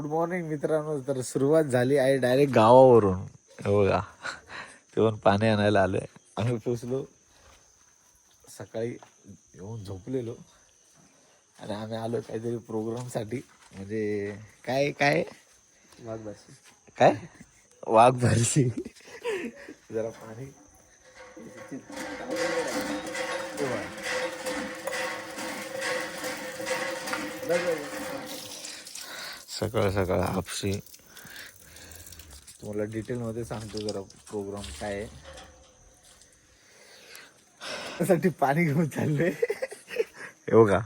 Good morning मित्रांनो. तर सुरुवात झाली आहे डायरेक्ट गावावरून. बघा ते पण पाणी आणायला आलोय. आम्ही पोचलो सकाळी येऊन झोपलेलो. आणि आम्ही आलो काहीतरी प्रोग्रामसाठी म्हणजे काय काय? वाघबाशी काय? वाघ भरसी जरा पाणी. सकाळ सकाळ आपशी तुम्हाला डिटेलमध्ये सांगतो जरा प्रोग्राम काय आहे. त्यासाठी पाणी घेऊन चाललोय. हे बघा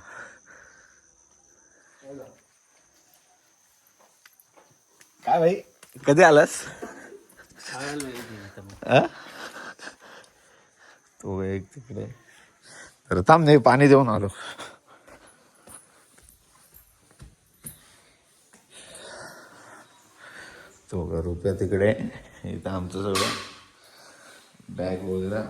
काय भाई? कधी आलास? तो एक तिकडे. तर थांब नाही पाणी देऊन आलो. तो का रुपया तिकडे इथं आमचं सगळं. बॅग वगैरे.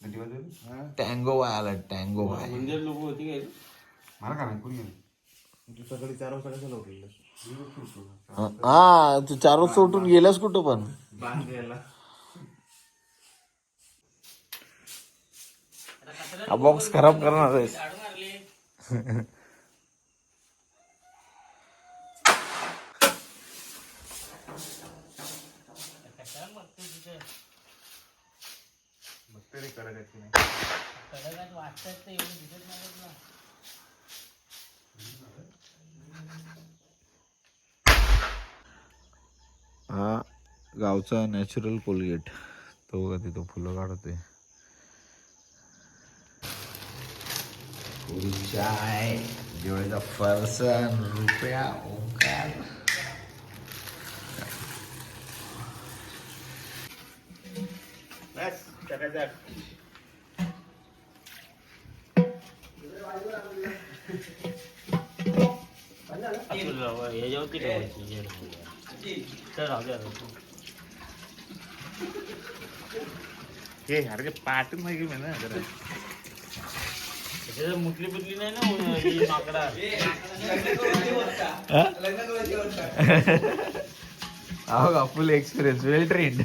का टँगो वाय आला टँगो वाय मंदिर लोक होती काय मला काय माहीत, कोणी गेलं? तू सकाळी चार वाजता कशाला उठलेलं हा तू चार वाजता उठून गेलास कुठं पण? बांध द्यायला हा बॉक्स खराब करणार आहेस. आहेत की नाही? हा गावचा नॅचरल कोलगेट. तो बघा तिथं फुलं काढतोय. फुल चाय दिवाळीचा फरसन रुपया ओंकार बस करायचं याच्यावरती ठेवायची तर राहू द्या हे अरे ते मुटली बुटली नाही ना ही माकडा. हो? का फुल एक्सपिरियन्स वेल ट्रेंड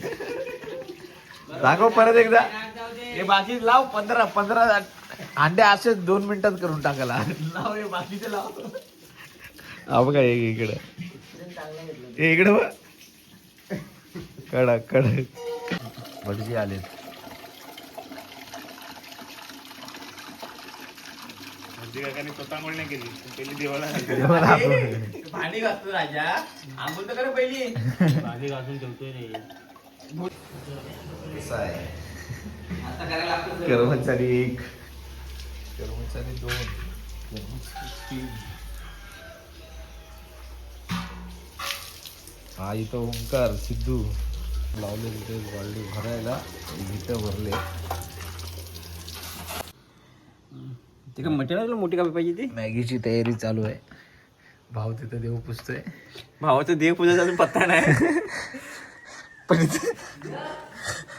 दाखव परत एकदा. हे बाकी लाव पंधरा पंधरा अंडे असे दोन मिनिटात करून टाकायला. लाव हे बाकीचे लाव. हा का एक इकडं. हे इकडं बघ. कडक कडक. भटजी आलेत. काकाने स्वतः आंघोळ नाही केली. पण पहिली देवाला भांडी घासतो राजा. आंघोळ तर कर पहिली. भाजी घासून ठेवतोय रे. आहे? आता करायला लागतो कर्मचारी एक. कर्मचारी दोन. कर्मचारी तीन हा इथं ओंकार सिद्धू. लावले तिथे बालडी भरायला इथं भरले. ते का मटेरियल मोठी कापी पाहिजे ती मॅगीची तयारी चालू आहे. भाऊ तिथं देव पुजतोय. भावाचं देव पूजा चालून पत्ता नाही. पण इथे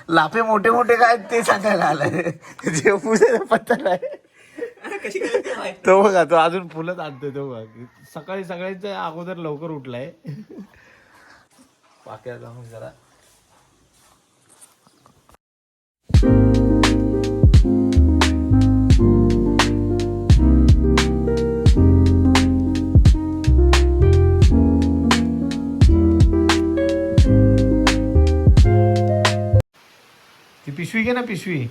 लाफे मोठे मोठे काय ते सांगायला आलाय. देव पूजेचा पत्ता नाही. कशी करायची माहीत? तो बघा तो अजून फुलंच आणतोय तो बघा. सकाळी सकाळीच्या अगोदर लवकर उठलाय. पाक्या जाऊन जरा पिशवी घे ना पिशवी.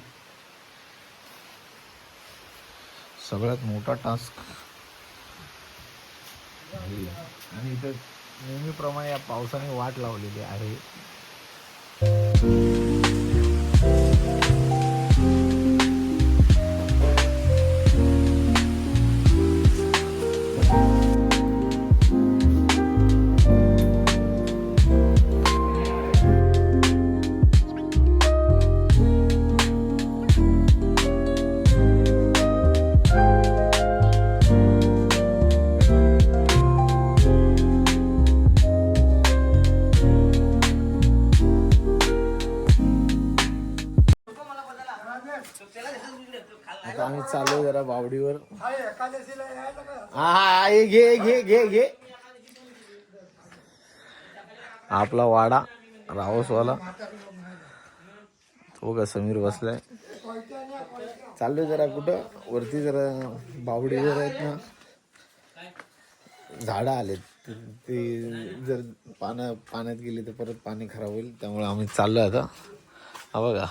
सगळ्यात मोठा टास्क. आणि इथं नेहमीप्रमाणे या पावसाने वाट लावलेली आहे. हा हा हे घे घे घे घे. आपला वाडा रावसवाला. तो का समीर बसलाय. चाललोय जरा कुठं? वरती जरा बावडी जरा आहेत ना. झाडं आलेत. ते जर पाण्या पाण्यात गेली तर परत पाणी खराब होईल त्यामुळे आम्ही चाललोय आता. हा बघा.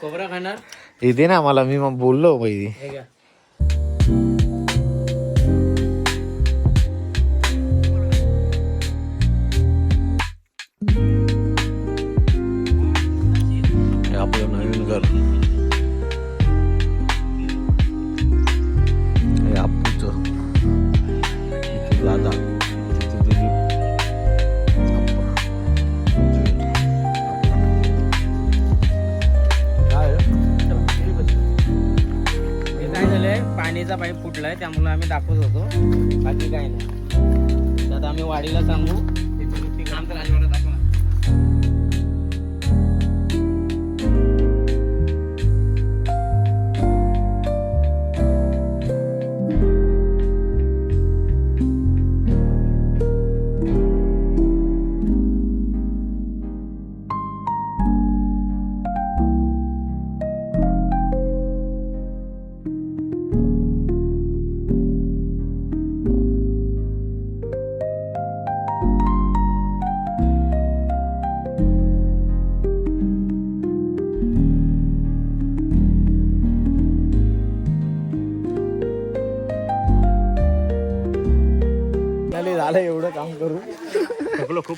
खोबरा खाणार? इथे ना मला मी मग बोललो पहिली आहे काय झालंय पाणीचा पाईप त्यामुळे आम्ही दाखवत होतो. बाकी काय नाही. तर आता आम्ही वाडीला सांगू.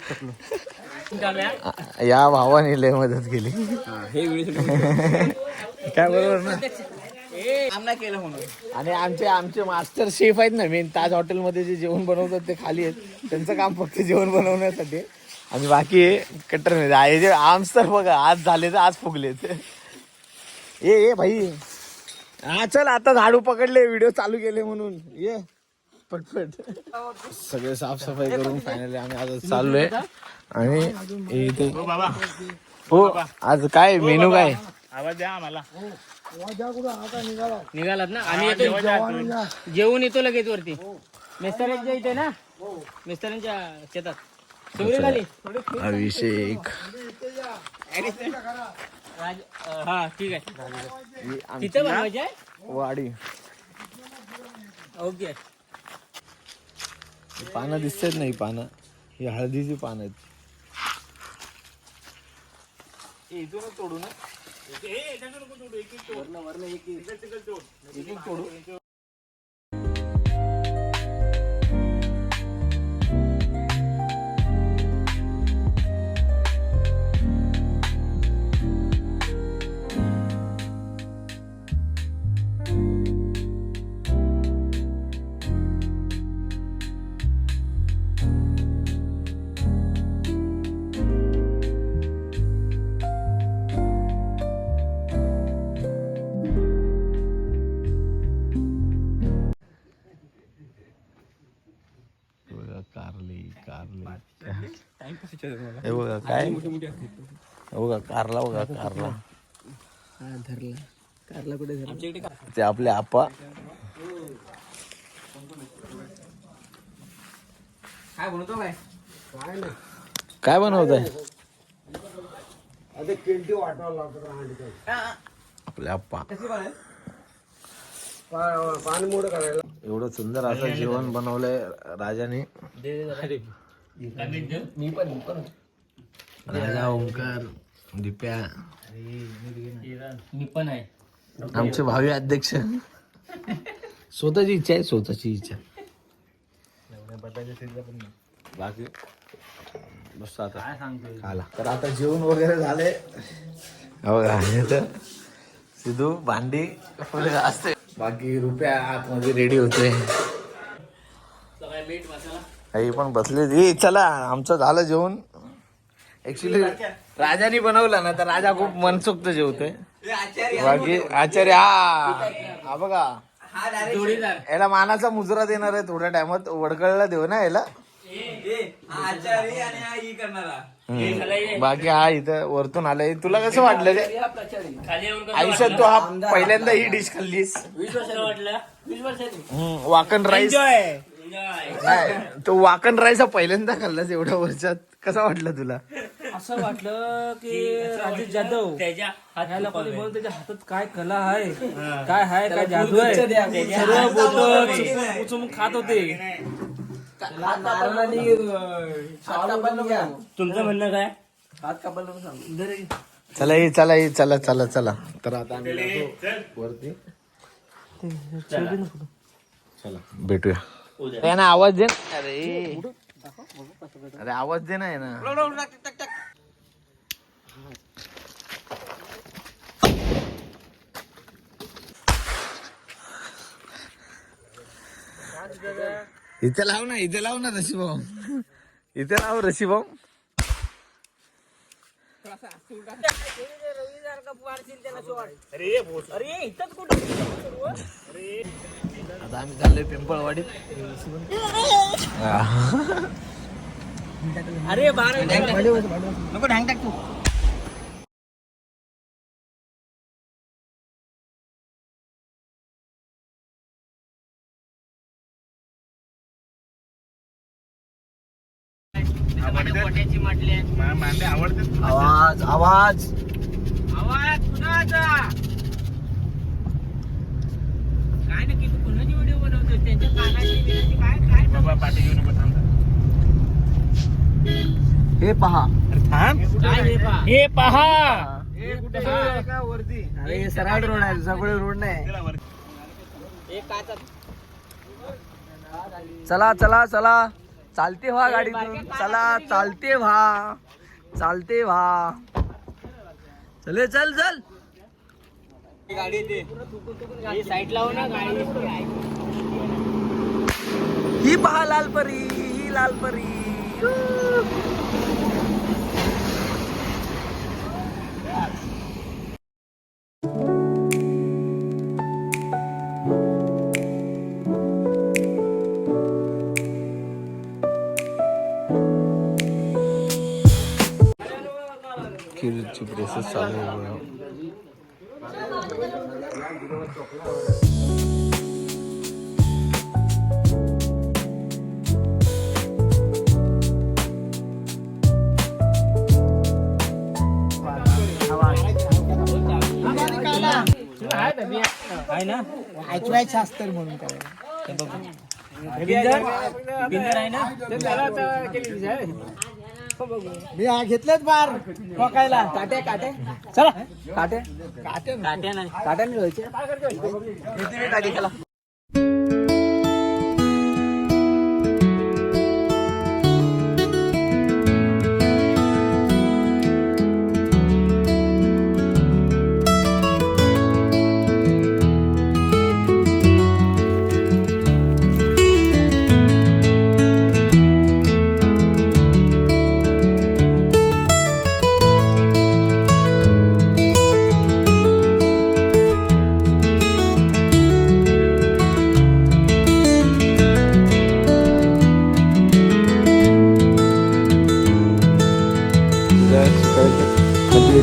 या भावाने लय मदत केली. हे काय बरोबर ना? केलं म्हणून आणि आमचे आमचे मास्टर शेफ आहेत ना मेन ताज हॉटेलमध्ये जे जेवण बनवतात ते खाली आहेत. त्यांचं काम फक्त जेवण बनवण्यासाठी. आणि बाकी कट्टर नाही. जे आर्म्स तर बघा आज झाले तर आज फुगलेत. ए ए भाई. हा चल आता झाडू पकडले व्हिडिओ चालू केले म्हणून. ये. पटपट सगळे साफसफाई करून फायनली आम्ही आता चाललोय. आणि इथे बाबा. हो आज काय मेनू काय? आवाज द्या आम्हाला. निघालात ना? आम्ही येतो जेवून येतो लगेच वरती. मिस्टरांच्या इथे ना? मिस्टरांच्या शेतात. अभिषेक. हा ठीक आहे. ही तिथे बनवायचे वाडी. ओके. ही पानं दिसतात नाही पानं? ही हळदीची पानं आहेत. इथूनच तोडू ना. हे हे बघा काय? हे बघा कारला बघा कारला. धरला. कारला कुठे धरला? ते आपले आपा. काय बनवतो काय? काय बनवत आहे आपले आप्पा एवढं सुंदर असं जेवण बनवलंय राजाने. मी पण मी पण राजा ओंकार दिप्या. मी पण आहे. आमचे भावी अध्यक्ष. स्वतःची इच्छा आहे स्वतःची इच्छा. बाकी? बस आता. खाला. तर आता जेवण वगैरे झाले. हो तर. सिद्धू भांडी असते. बाकी रुपया आतमध्ये रेडी होते मीठ मसाला. काही पण बसले ए चला आमचं झालं जेवण. ऍक्च्युली राजाने बनवलं ना तर राजा खूप मनसोक्त जेवतोय. बाकी आचार्य हा हा बघा. याला मानाचा मुजरा देणार आहे थोड्या टायमात. वडकळला देऊ ना याला. बाकी हा इथं वरतून आलाय. तुला कसं वाटलं रे? खाली येऊन कसं आयुष्यात तू हा पहिल्यांदा ही डिश खाल्लीस. वाकण राईस. नाही तो वाकण हा पहिल्यांदा खाल्लास एवढ्या वर्षात कसा वाटला तुला असं वाटलं की राजेश जाधव त्याच्या हातात काय कला आहे काय आहे काय जादू आहे सर्व उचलून खात होते तुमचं म्हणणं काय चला ये चला ये चला चला चला तर आता आम्ही वरती चला भेटूया आहे ना आवाज दे ना. अरे. अरे आवाज दे ना आहे ना. इथे लाव ना इथे लाव ना रशी भाऊ इथे लाव रशी भाऊ आता आम्ही चाललोय पिंपळवाडीत. अरे बारा नको ढांग टाक तू. पोट्याची म्हटली आवाज आवाज. आवाज कुणाचा? काय नक्की तू कुणाची व्हिडिओ बनवतोय? त्यांच्या कानाची बिनाची काय काय बाबा पाठी घेऊन हे पहा. काय हे पहा. हे पहा. अरे सरळ रोड आहे सगळे रोड नाही. हे काचा चला चला चला. चालते व्हा गाडी चला चालते व्हा. चालते व्हा. चले चल चल. हे साईड लाव ना गाडी ही पहा लाल परी ही लाल प्रोसेस चालू आहे आहे ना ऐकवायचं असतं म्हणून बिंदर? बिंदर आहे ना? मी घेतलेच बार ठोकायला काटे काटे. चला. काटे. काटे. काट्या नाही. काट्याने घ्यायचे म्हणजे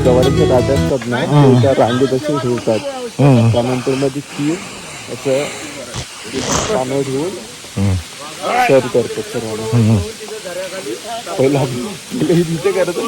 गवारीच्या राजा असतात ना ते त्या रांगेत असे ठेवतात त्यानंतर मग ती खीर असं तांदूळ ठेवून सर्व करतात सर्वांना. पहिला पहिले तिथे करत